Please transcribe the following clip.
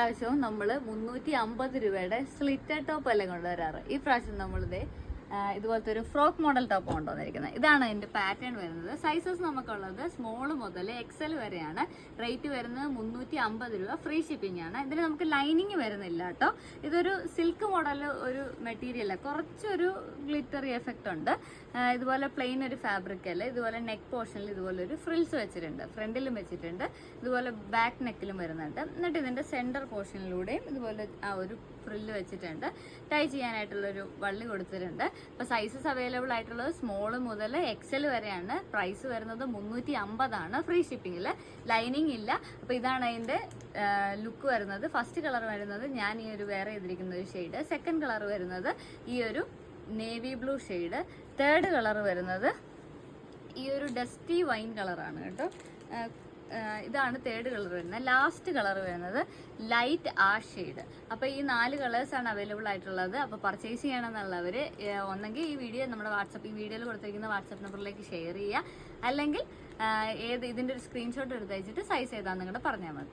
പ്രാവശ്യവും നമ്മൾ മുന്നൂറ്റി അമ്പത് രൂപയുടെ സ്ലിറ്റർ ടോപ്പ് അല്ലേ കൊണ്ടുവരാറ്? ഈ പ്രാവശ്യം നമ്മളിത് ഇതുപോലത്തെ ഒരു ഫ്രോക്ക് മോഡൽ ടോപ്പ് കൊണ്ടുവന്നിരിക്കുന്നത്. ഇതാണ് അതിന്റെ പാറ്റേൺ വരുന്നത്. സൈസസ് നമുക്കുള്ളത് സ്മോൾ മുതൽ എക്സൽ വരെയാണ്. റേറ്റ് വരുന്നത് മുന്നൂറ്റി അമ്പത് രൂപ. ഫ്രീ ഷിപ്പിംഗ് ആണ്. ഇതിന് നമുക്ക് ലൈനിങ് വരുന്നില്ല കേട്ടോ. ഇതൊരു സിൽക്ക് മോഡൽ ഒരു മെറ്റീരിയൽ കുറച്ചൊരു ഗ്ലിറ്ററി എഫക്റ്റ് ഉണ്ട്. ഇതുപോലെ പ്ലെയിൻ ഒരു ഫാബ്രിക് അല്ല. ഇതുപോലെ നെക്ക് പോർഷനിൽ ഇതുപോലെ ഒരു ഫ്രിൽസ് വെച്ചിട്ടുണ്ട്. ഫ്രണ്ടിലും വെച്ചിട്ടുണ്ട്. ഇതുപോലെ ബാക്ക് നെക്കിലും വരുന്നുണ്ട്. എന്നിട്ട് ഇതിന്റെ സെന്റർ പോർഷനിലൂടെയും ഇതുപോലെ ആ ഒരു ഫ്രില്ല് വെച്ചിട്ടുണ്ട്. ടൈ ചെയ്യാനായിട്ടുള്ളൊരു വള്ളി കൊടുത്തിട്ടുണ്ട്. അപ്പോൾ സൈസസ് അവൈലബിൾ ആയിട്ടുള്ളത് സ്മോൾ മുതൽ എക്സൽ വരെയാണ്. പ്രൈസ് വരുന്നത് മുന്നൂറ്റി അമ്പതാണ് ഫ്രീ ഷിപ്പിങ്ങിൽ ലൈനിങ് ഇല്ല. അപ്പോൾ ഇതാണ് അതിന്റെ ലുക്ക് വരുന്നത്. ഫസ്റ്റ് കളർ വരുന്നത് ഞാൻ ഈ ഒരു വേറെ ചെയ്തിരിക്കുന്ന ഒരു ഷെയ്ഡ് സെക്കൻഡ് കളർ വരുന്നത് ഈ ഒരു navy blue shade third colour വരുന്നത് ഈ ഒരു ഡസ്റ്റി വൈൻ കളറാണ് കേട്ടോ. ഇതാണ് തേർഡ് കളർ വരുന്നത്. ലാസ്റ്റ് കളർ വരുന്നത് ലൈറ്റ് ആ ഷെയ്ഡ് അപ്പോൾ ഈ നാല് കളേഴ്സ് ആണ് അവൈലബിൾ ആയിട്ടുള്ളത്. അപ്പോൾ പർച്ചേസ് ചെയ്യണമെന്നുള്ളവർ ഒന്നെങ്കിൽ ഈ വീഡിയോ നമ്മുടെ വാട്സപ്പ് ഈ വീഡിയോയിൽ കൊടുത്തിരിക്കുന്ന വാട്സപ്പ് നമ്പറിലേക്ക് ഷെയർ ചെയ്യുക. അല്ലെങ്കിൽ ഏത് ഇതിന്റെ ഒരു സ്ക്രീൻഷോട്ട് എടുത്ത് സൈസ് ഏതാണെന്ന് നിങ്ങളുടെ പറഞ്ഞാൽ മതി.